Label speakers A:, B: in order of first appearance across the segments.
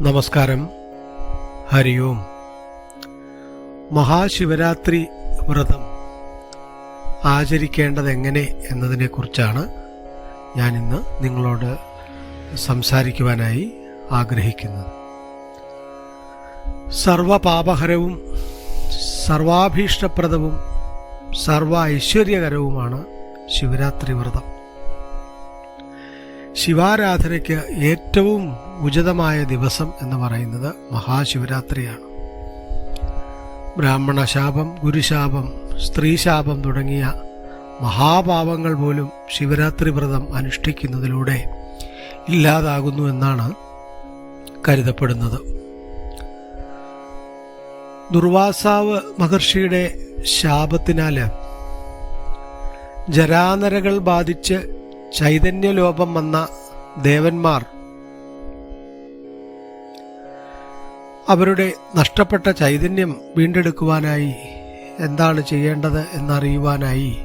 A: നമസ്കാരം. ഹരി ഓം. മഹാശിവരാത്രി വ്രതം ആചരിക്കേണ്ടത് എങ്ങനെ എന്നതിനെക്കുറിച്ചാണ് ഞാൻ ഇന്ന് നിങ്ങളോട് സംസാരിക്കുവാനായി ആഗ്രഹിക്കുന്നത്. സർവപാപഹരവും സർവാഭീഷ്ടപ്രദവും സർവ ഐശ്വര്യകരവുമാണ് ശിവരാത്രി വ്രതം. ശിവാരാധനയ്ക്ക് ഏറ്റവും ഉചിതമായ ദിവസം എന്ന് പറയുന്നത് മഹാശിവരാത്രിയാണ്. ബ്രാഹ്മണശാപം ഗുരുശാപം സ്ത്രീശാപം തുടങ്ങിയ മഹാപാപങ്ങൾ പോലും ശിവരാത്രി വ്രതം അനുഷ്ഠിക്കുന്നതിലൂടെ ഇല്ലാതാകുന്നു എന്നാണ് കരുതപ്പെടുന്നത്. ദുർവാസാവ് മഹർഷിയുടെ ശാപത്തിനാൽ ജരാനരകൾ ബാധിച്ച് ചൈതന്യലോപം വന്ന ദേവന്മാർ അവരുടെ നഷ്ടപ്പെട്ട ചൈതന്യം വീണ്ടെടുക്കുവാനായി എന്താണ് ചെയ്യേണ്ടത് എന്നറിയുവാനായി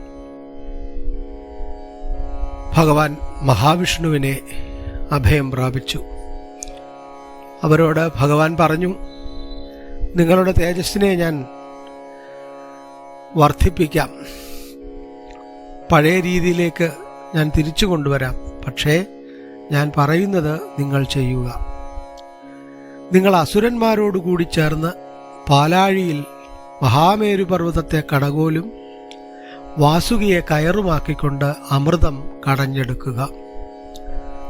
A: ഭഗവാൻ മഹാവിഷ്ണുവിനെ അഭയം പ്രാപിച്ചു. അവരോട് ഭഗവാൻ പറഞ്ഞു നിങ്ങളുടെ തേജസ്സിനെ ഞാൻ വർദ്ധിപ്പിക്കാം. പഴയ രീതിയിലേക്ക് ഞാൻ തിരിച്ചു കൊണ്ടുവരാം. പക്ഷേ ഞാൻ പറയുന്നത് നിങ്ങൾ ചെയ്യുക. നിങ്ങൾ അസുരന്മാരോടുകൂടി ചേർന്ന് പാലാഴിയിൽ മഹാമേരു പർവതത്തെ കടകോലും വാസുകിയെ കയറുമാക്കിക്കൊണ്ട് അമൃതം കടഞ്ഞെടുക്കുക.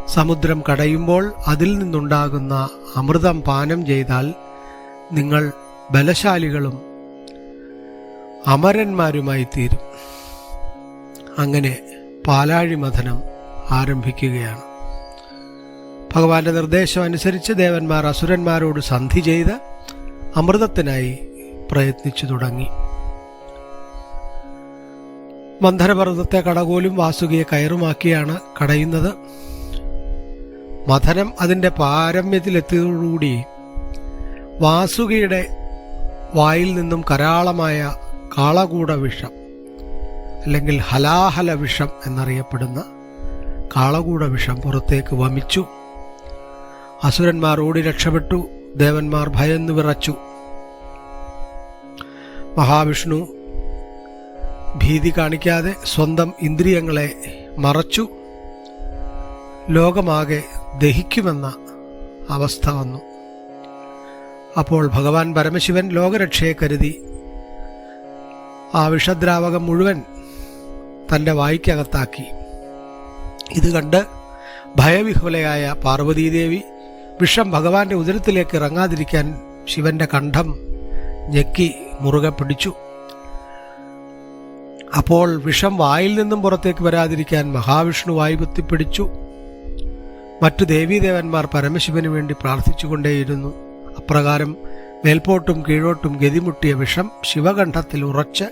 A: സമുദ്രം കടയുമ്പോൾ അതിൽ നിന്നുണ്ടാകുന്ന അമൃതം പാനം ചെയ്താൽ നിങ്ങൾ ബലശാലികളും അമരന്മാരുമായി തീരും അങ്ങനെ പാലാഴി മഥനം ആരംഭിക്കുകയാണ്. ഭഗവാന്റെ നിർദ്ദേശം അനുസരിച്ച് ദേവന്മാർ അസുരന്മാരോട് സന്ധി ചെയ്ത് അമൃതത്തിനായി പ്രയത്നിച്ചു തുടങ്ങി. മന്ധരപർവതത്തെ കടകോലും വാസുകിയെ കയറുമാക്കിയാണ് കടയുന്നത്. മഥനം അതിന്റെ പാരമ്യത്തിലെത്തിയതോടുകൂടി വാസുകിയുടെ വായിൽ നിന്നും കരാളമായ കാളകൂട വിഷം അല്ലെങ്കിൽ ഹലാഹല വിഷം എന്നറിയപ്പെടുന്ന കാളകൂട വിഷം പുറത്തേക്ക് വമിച്ചു. അസുരന്മാർ ഓടി രക്ഷപ്പെട്ടു. ദേവന്മാർ ഭയന്ന് വിറച്ചു. മഹാവിഷ്ണു ഭീതി കാണിക്കാതെ സ്വന്തം ഇന്ദ്രിയങ്ങളെ മറച്ചു. ലോകമാകെ ദഹിക്കുമെന്ന അവസ്ഥ വന്നു. അപ്പോൾ ഭഗവാൻ പരമശിവൻ ലോകരക്ഷയെ കരുതി. ആ വിഷദ്രാവകം മുഴുവൻ തന്റെ വായിക്കകത്താക്കി. ഇത് കണ്ട് ഭയവിഹുലയായ പാർവതീദേവി വിഷം ഭഗവാന്റെ ഉദരത്തിലേക്ക് ഇറങ്ങാതിരിക്കാൻ ശിവന്റെ കണ്ഠം ഞെക്കി മുറുകെ പിടിച്ചു. അപ്പോൾ വിഷം വായിൽ നിന്നും പുറത്തേക്ക് വരാതിരിക്കാൻ മഹാവിഷ്ണു വായു കുത്തിപ്പിടിച്ചു. മറ്റു ദേവീദേവന്മാർ പരമശിവന് വേണ്ടി പ്രാർത്ഥിച്ചുകൊണ്ടേയിരുന്നു. അപ്രകാരം മേൽപോട്ടും കീഴോട്ടും ഗതിമുട്ടിയ വിഷം ശിവകണ്ഠത്തിൽ ഉറച്ച്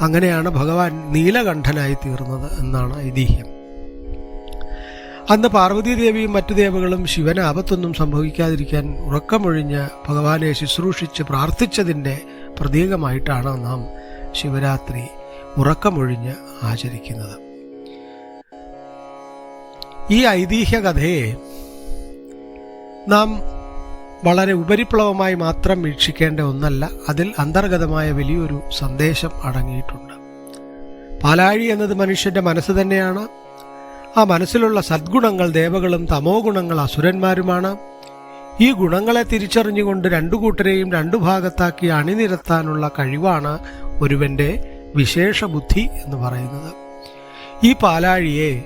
A: അങ്ങനെയാണ് ഭഗവാൻ നീലകണ്ഠനായി തീർന്നത് എന്നാണ് ഐതിഹ്യം. അന്ന് പാർവതീദേവിയും മറ്റു ദേവകളും ശിവന് ആപത്തൊന്നും സംഭവിക്കാതിരിക്കാൻ ഉറക്കമൊഴിഞ്ഞ് ഭഗവാനെ ശുശ്രൂഷിച്ച് പ്രാർത്ഥിച്ചതിന്റെ പ്രതീകമായിട്ടാണ് നാം ശിവരാത്രി ഉറക്കമൊഴിഞ്ഞ് ആചരിക്കുന്നത്. ഈ ഐതിഹ്യ കഥയെ നാം വളരെ ഉപരിപ്ലവമായി മാത്രം വീക്ഷിക്കേണ്ട ഒന്നല്ല അതിൽ അന്തർഗതമായ വലിയൊരു സന്ദേശം അടങ്ങിയിട്ടുണ്ട്. പാലാഴി എന്നത് മനുഷ്യന്റെ മനസ്സ് തന്നെയാണ്. ആ മനസ്സിലുള്ള സദ്ഗുണങ്ങൾ ദേവകളും തമോ ഗുണങ്ങൾ അസുരന്മാരുമാണ്. ഈ ഗുണങ്ങളെ തിരിച്ചറിഞ്ഞുകൊണ്ട് രണ്ടു കൂട്ടരെയും രണ്ടു ഭാഗത്താക്കി അണിനിരത്താനുള്ള കഴിവാണ് ഒരുവന്റെ വിശേഷ ബുദ്ധി എന്ന് പറയുന്നത്. ഈ പാലാഴിയെ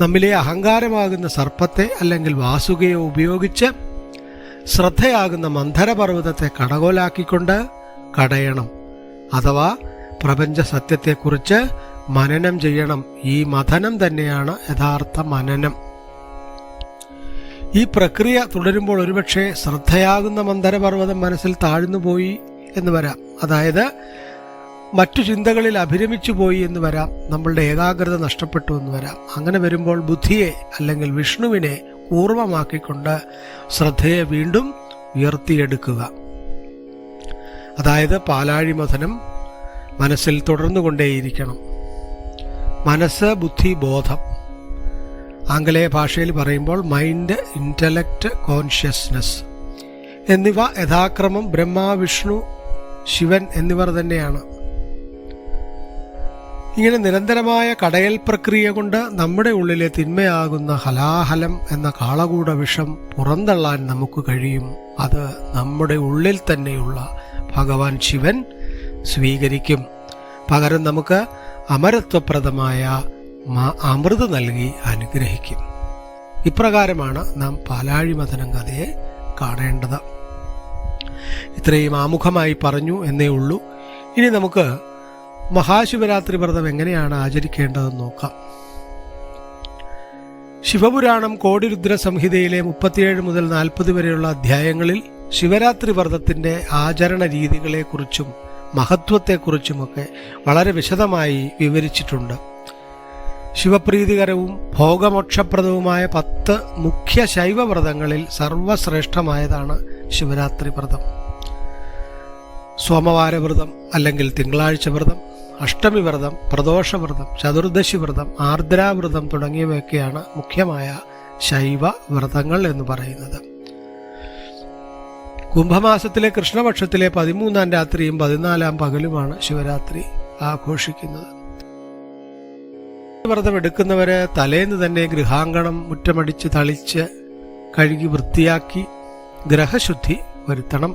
A: നമ്മിലെ അഹങ്കാരമാകുന്ന സർപ്പത്തെ അല്ലെങ്കിൽ വാസുകയെ ഉപയോഗിച്ച് ശ്രദ്ധയാകുന്ന മന്ധരപർവതത്തെ കടകോലാക്കിക്കൊണ്ട് കടയണം. അഥവാ പ്രപഞ്ച സത്യത്തെക്കുറിച്ച് മനനം ചെയ്യണം. ഈ മഥനം തന്നെയാണ് യഥാർത്ഥ മനനം. ഈ പ്രക്രിയ തുടരുമ്പോൾ ഒരുപക്ഷെ ശ്രദ്ധയാകുന്ന മന്ദരപർവതം മനസ്സിൽ താഴ്ന്നു പോയി എന്ന് വരാം. അതായത് മറ്റു ചിന്തകളിൽ അഭിരമിച്ചു പോയി എന്ന് വരാം. നമ്മളുടെ ഏകാഗ്രത നഷ്ടപ്പെട്ടു എന്ന് വരാം. അങ്ങനെ വരുമ്പോൾ ബുദ്ധിയെ അല്ലെങ്കിൽ വിഷ്ണുവിനെ പൂർവമാക്കിക്കൊണ്ട് ശ്രദ്ധയെ വീണ്ടും ഉയർത്തിയെടുക്കുക. അതായത് പാലാഴിമഥനം മനസ്സിൽ തുടർന്നുകൊണ്ടേയിരിക്കണം. മനസ്സ് ബുദ്ധി ബോധം. ആംഗലേയ ഭാഷയിൽ പറയുമ്പോൾ മൈൻഡ് ഇന്റലക്റ്റ് കോൺഷ്യസ്നസ് എന്നിവ യഥാക്രമം ബ്രഹ്മ വിഷ്ണു ശിവൻ എന്നിവർ തന്നെയാണ്. ഇങ്ങനെ നിരന്തരമായ കടയൽ പ്രക്രിയ കൊണ്ട് നമ്മുടെ ഉള്ളിലെ തിന്മയാകുന്ന ഹലാഹലം എന്ന കാളകൂട വിഷം പുറന്തള്ളാൻ നമുക്ക് കഴിയും. അത് നമ്മുടെ ഉള്ളിൽ തന്നെയുള്ള ഭഗവാൻ ശിവൻ സ്വീകരിക്കും. പകരം നമുക്ക് അമരത്വപ്രദമായ അമൃത് നൽകി അനുഗ്രഹിക്കും. ഇപ്രകാരമാണ് നാം പാലാഴിമതനം കഥയെ കാണേണ്ടത്. ഇത്രയും ആമുഖമായി പറഞ്ഞു എന്നേ ഉള്ളൂ. ഇനി നമുക്ക് മഹാശിവരാത്രി വ്രതം എങ്ങനെയാണ് ആചരിക്കേണ്ടതെന്ന് നോക്കാം. ശിവപുരാണം കോടിരുദ്ര സംഹിതയിലെ മുപ്പത്തിയേഴ് മുതൽ നാൽപ്പത് വരെയുള്ള അധ്യായങ്ങളിൽ ശിവരാത്രി വ്രതത്തിന്റെ ആചരണ രീതികളെക്കുറിച്ചും മഹത്വത്തെക്കുറിച്ചുമൊക്കെ വളരെ വിശദമായി വിവരിച്ചിട്ടുണ്ട്. ശിവപ്രീതികരവും ഭോഗമോക്ഷപ്രദവുമായ പത്ത് മുഖ്യ ശൈവവ്രതങ്ങളിൽ സർവശ്രേഷ്ഠമായതാണ് ശിവരാത്രി വ്രതം. സോമവാരവ്രതം അല്ലെങ്കിൽ തിങ്കളാഴ്ച വ്രതം അഷ്ടമി വ്രതം പ്രദോഷവ്രതം ചതുർദശി വ്രതം ആർദ്രാവ്രതം തുടങ്ങിയവയൊക്കെയാണ് മുഖ്യമായ ശൈവ വ്രതങ്ങൾ എന്ന് പറയുന്നത്. കുംഭമാസത്തിലെ കൃഷ്ണപക്ഷത്തിലെ പതിമൂന്നാം രാത്രിയും പതിനാലാം പകലുമാണ് ശിവരാത്രി ആഘോഷിക്കുന്നത്. വ്രതം എടുക്കുന്നവര് തലേന്ന് തന്നെ ഗൃഹാങ്കണം മുറ്റമടിച്ച് തളിച്ച് കഴുകി വൃത്തിയാക്കി ഗ്രഹശുദ്ധി വരുത്തണം.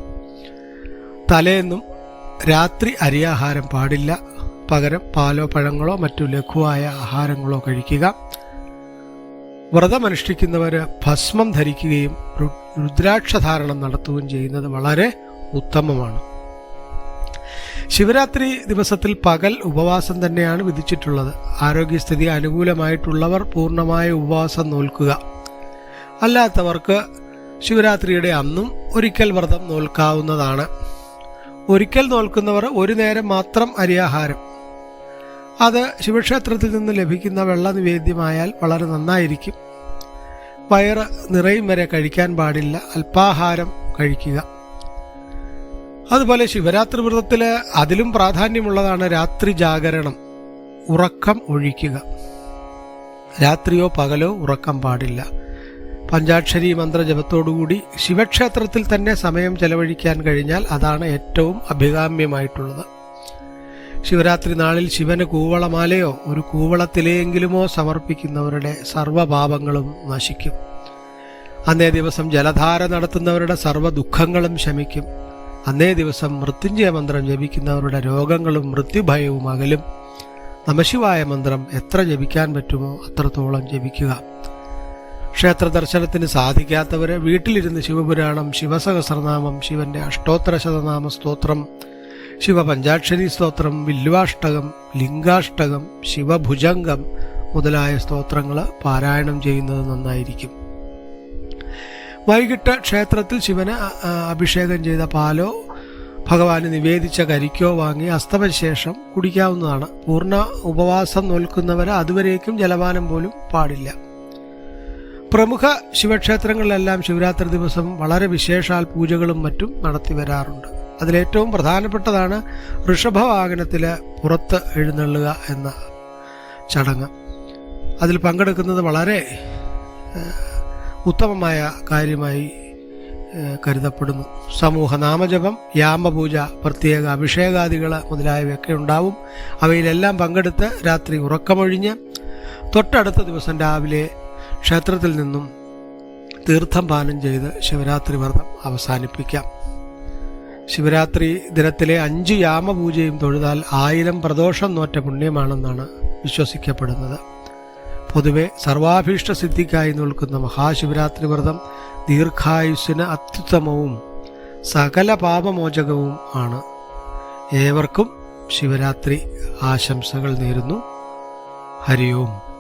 A: തലേന്നും രാത്രി അരിയാഹാരം പാടില്ല. പകരം പാലോ പഴങ്ങളോ മറ്റു ലഘുവായ ആഹാരങ്ങളോ കഴിക്കുക. വ്രതമനുഷ്ഠിക്കുന്നവർ ഭസ്മം ധരിക്കുകയും രുദ്രാക്ഷധാരണം നടത്തുകയും ചെയ്യുന്നത് വളരെ ഉത്തമമാണ്. ശിവരാത്രി ദിവസത്തിൽ പകൽ ഉപവാസം തന്നെയാണ് വിധിച്ചിട്ടുള്ളത്. ആരോഗ്യസ്ഥിതി അനുകൂലമായിട്ടുള്ളവർ പൂർണമായ ഉപവാസം നോൽക്കുക. അല്ലാത്തവർക്ക് ശിവരാത്രിയുടെ അന്നും ഒരിക്കൽ വ്രതം നോൽക്കാവുന്നതാണ്. ഒരിക്കൽ നോൽക്കുന്നവർ ഒരു നേരം മാത്രം അരിയാഹാരം അത് ശിവക്ഷേത്രത്തിൽ നിന്ന് ലഭിക്കുന്ന വെള്ള നിവേദ്യമായാൽ വളരെ നന്നായിരിക്കും. വയറ് നിറയും വരെ കഴിക്കാൻ പാടില്ല. അല്പാഹാരം കഴിക്കുക. അതുപോലെ ശിവരാത്രി വ്രതത്തിൽ അതിലും പ്രാധാന്യമുള്ളതാണ് രാത്രി ജാഗരണം. ഉറക്കം ഒഴിക്കുക. രാത്രിയോ പകലോ ഉറക്കം പാടില്ല. പഞ്ചാക്ഷരി മന്ത്രജപത്തോടുകൂടി ശിവക്ഷേത്രത്തിൽ തന്നെ സമയം ചെലവഴിക്കാൻ കഴിഞ്ഞാൽ അതാണ് ഏറ്റവും അഭികാമ്യമായിട്ടുള്ളത്. ശിവരാത്രി നാളിൽ ശിവന് കൂവളമാലയോ ഒരു കൂവളത്തിലെയെങ്കിലുമോ സമർപ്പിക്കുന്നവരുടെ സർവപാപങ്ങളും നശിക്കും. അന്നേ ദിവസം ജലധാര നടത്തുന്നവരുടെ സർവ ദുഃഖങ്ങളും ശമിക്കും. അന്നേ ദിവസം മൃത്യുഞ്ജയ മന്ത്രം ജപിക്കുന്നവരുടെ രോഗങ്ങളും മൃത്യുഭയവും അകലും. നമശിവായ മന്ത്രം എത്ര ജപിക്കാൻ പറ്റുമോ അത്രത്തോളം ജപിക്കുക. ക്ഷേത്ര ദർശനത്തിന് സാധിക്കാത്തവരെ വീട്ടിലിരുന്ന് ശിവപുരാണം ശിവസഹസ്രനാമം ശിവന്റെ അഷ്ടോത്തര ശതനാമ സ്തോത്രം ശിവപഞ്ചാക്ഷരി സ്തോത്രം വില്വാഷ്ടകം ലിംഗാഷ്ടകം ശിവഭുജംഗം മുതലായ സ്തോത്രങ്ങൾ പാരായണം ചെയ്യുന്നത് നന്നായിരിക്കും. വൈകിട്ട് ക്ഷേത്രത്തിൽ ശിവന് അഭിഷേകം ചെയ്ത പാലോ ഭഗവാന് നിവേദിച്ച കരിക്കോ വാങ്ങി അസ്തമശേഷം കുടിക്കാവുന്നതാണ്. പൂർണ ഉപവാസം നോൽക്കുന്നവർ അതുവരേക്കും ജലപാനം പോലും പാടില്ല. പ്രമുഖ ശിവക്ഷേത്രങ്ങളിലെല്ലാം ശിവരാത്രി ദിവസം വളരെ വിശേഷാൽ പൂജകളും മറ്റും നടത്തി വരാറുണ്ട്. അതിലേറ്റവും പ്രധാനപ്പെട്ടതാണ് ഋഷഭവാഹനത്തിൽ പുറത്ത് എഴുന്നള്ളുക എന്ന ചടങ്ങ്. അതിൽ പങ്കെടുക്കുന്നത് വളരെ ഉത്തമമായ കാര്യമായി കരുതപ്പെടുന്നു. സമൂഹ നാമജപം യാമപൂജ പ്രത്യേക അഭിഷേകാദികൾ മുതലായവയൊക്കെ ഉണ്ടാവും. അവയിലെല്ലാം പങ്കെടുത്ത് രാത്രി ഉറക്കമൊഴിഞ്ഞ് തൊട്ടടുത്ത ദിവസം രാവിലെ ക്ഷേത്രത്തിൽ നിന്നും തീർത്ഥം പാനം ചെയ്ത് ശിവരാത്രി വ്രതം അവസാനിപ്പിക്കാം. ശിവരാത്രി ദിനത്തിലെ അഞ്ച് യാമപൂജയും തൊഴുതാൽ ആയിരം പ്രദോഷം നോറ്റ പുണ്യമാണെന്നാണ് വിശ്വസിക്കപ്പെടുന്നത്. പൊതുവെ സർവാഭീഷ്ട സിദ്ധിക്കായി നിൽക്കുന്ന മഹാശിവരാത്രി വ്രതം ദീർഘായുസ്സിന് അത്യുത്തമവും സകല പാപമോചകവും ആണ്. ഏവർക്കും ശിവരാത്രി ആശംസകൾ നേരുന്നു. ഹരിയോം.